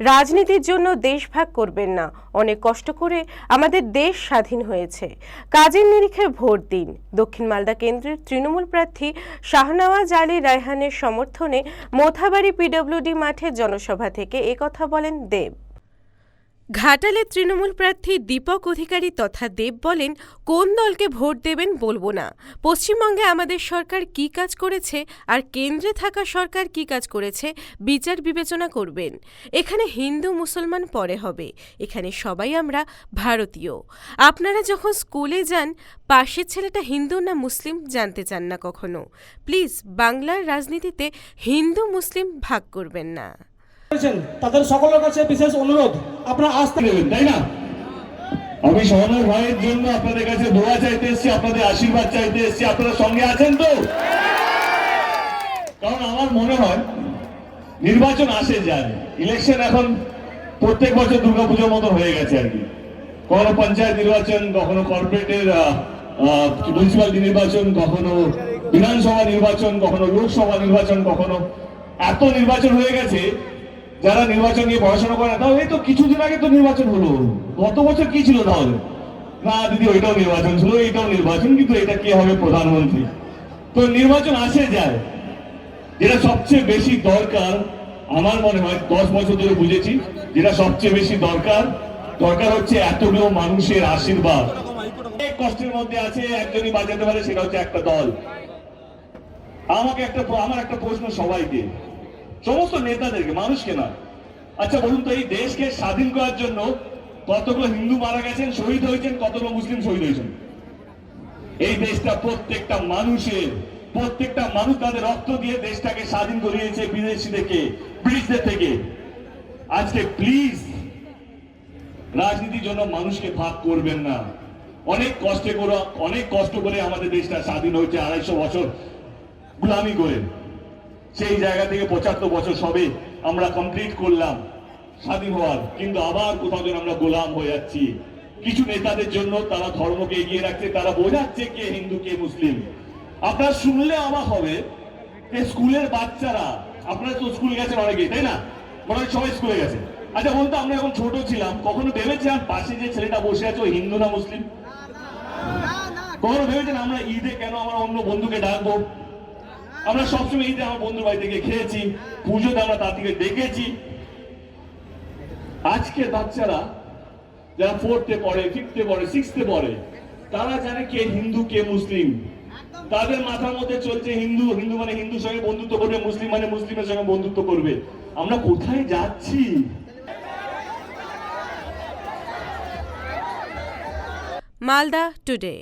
রাজনীতির জন্য দেশ ভাগ করবেন না। অনেক কষ্ট করে আমাদের দেশ স্বাধীন হয়েছে। কাজের নিরিখে ভোট দিন। দক্ষিণ মালদা কেন্দ্রের তৃণমূল প্রার্থী শাহনওয়াজ আলী রায়হানের সমর্থনে মোথাবাড়ি পিডব্লিউডি মাঠে জনসভা থেকে একথা বলেন দেব। ঘাটালের তৃণমূল প্রার্থী দীপক অধিকারী তথা দেব বলেন, কোন দলকে ভোট দেবেন বলব না। পশ্চিমবঙ্গে আমাদের সরকার কি কাজ করেছে আর কেন্দ্রে থাকা সরকার কি কাজ করেছে বিচার বিবেচনা করবেন। এখানে হিন্দু মুসলমান পরে হবে। এখানে সবাই আমরা ভারতীয়। আপনারা যখন স্কুলে যান, পাশের ছেলেটা হিন্দু না মুসলিম জানতে চান না কখনো? প্লিজ, বাংলার রাজনীতিতে হিন্দু মুসলিম ভাগ করবেন না। করেছেন, তাদের সকলের কাছে বিশেষ অনুরোধ। আপনারা আসতে তাই না? আমি সহনার ভাইয়ের জন্য আপনাদের কাছে দোয়া চাইতে এসেছি, আপনাদের আশীর্বাদ চাইতে এসেছি। আপনারা সঙ্গে আছেন তো? কারণ আমার মনে হয়, নির্বাচন আসে যায়। ইলেকশন এখন প্রত্যেক বছর দুর্গাপুজোর মতো হয়ে গেছে আর কি। কখনো পঞ্চায়েত নির্বাচন, কখনো কর্পোরেটের মিউনিসিপালিটি নির্বাচন, কখনো বিধানসভা নির্বাচন, কখনো লোকসভা নির্বাচন, কখনো এত নির্বাচন হয়ে গেছে যারা নির্বাচন নিয়ে পড়াশোনা করে তাও এই তো কিছুদিন আগে তো নির্বাচন হলো। গত বছর কি ছিল তাহলে? না দিদি, ওইটাও নির্বাচন ছিল, এইটাও নির্বাচন, কিন্তু এটা কে হবে প্রধানমন্ত্রী? তো নির্বাচন আসে যায়। যেটা সবচেয়ে বেশি দরকার, আমার মনে হয়, দশ বছর ধরে বুঝেছি, যেটা সবচেয়ে বেশি দরকার দরকার হচ্ছে এতগুলো মানুষের আশীর্বাদ। কষ্টের মধ্যে আছে, একজনই বাজাতে পারে, সেটা হচ্ছে একটা দল। আমাকে একটা, আমার একটা প্রশ্ন সবাইকে। সমস্ত নেতাদেরকে, মানুষকে না আচ্ছা বলুন তো, এই দেশকে স্বাধীন করার জন্য কতগুলো হিন্দু মারা গেছেন, শহীদ হয়েছেন, কতগুলো মুসলিম শহীদ হয়েছেন? এই দেশটা প্রত্যেকটা মানুষের, প্রত্যেকটা মানুষ তাদের রক্ত দিয়ে দেশটাকে স্বাধীন করিয়েছে বিদেশি থেকে ব্রিটিশদের থেকে। আজকে প্লিজ রাজনীতির জন্য মানুষকে ভাগ করবেন না। অনেক কষ্টে করে, অনেক কষ্ট করে আমাদের দেশটা স্বাধীন হয়েছে আড়াইশো বছর গুলামি করে। সেই জায়গা থেকে পঁচাত্তর বছর সবে আমরা কমপ্লিট করলাম স্বাধীন হওয়ার। কিন্তু আবার কোথাও যেন আমরা গোলাম হয়ে যাচ্ছি। কিছু নেতাদের জন্য তারা ধর্মকে এগিয়ে রাখছে তারা বোঝাচ্ছে কে হিন্দু কে মুসলিম। আপনারা শুনলে অবাক হবে যে স্কুলের বাচ্চারা আপনারা তো স্কুল গেছেন অনেকে তাই না? মনে হয় সবাই স্কুলে গেছে। আচ্ছা বলতো আমরা এখন ছোট ছিলাম কখনো ভেবেছিলাম পাশে যে ছেলেটা বসে আছে ও হিন্দু না মুসলিম? কখনো ভেবেছেন আমরা ঈদে কেন আমরা অন্য বন্ধুকে ডাকবো? আমরা সবসময় ঈদে আমার বন্ধুর বাড়ি থেকে খেয়েছি, পুজোতে আমরা তার থেকে ডেকেছি আজকে বাচ্চারা যারা ফোর্থে পড়ে ফিফথে পড়ে সিক্সথে পড়ে, তারা জানে কে হিন্দু, কে মুসলিম। তাদের মাথার মধ্যে চলছে হিন্দু হিন্দু মানে হিন্দুর সঙ্গে বন্ধুত্ব করবে, মুসলিম মানে মুসলিমের সঙ্গে বন্ধুত্ব করবে। আমরা কোথায় যাচ্ছি? মালদা টুডে।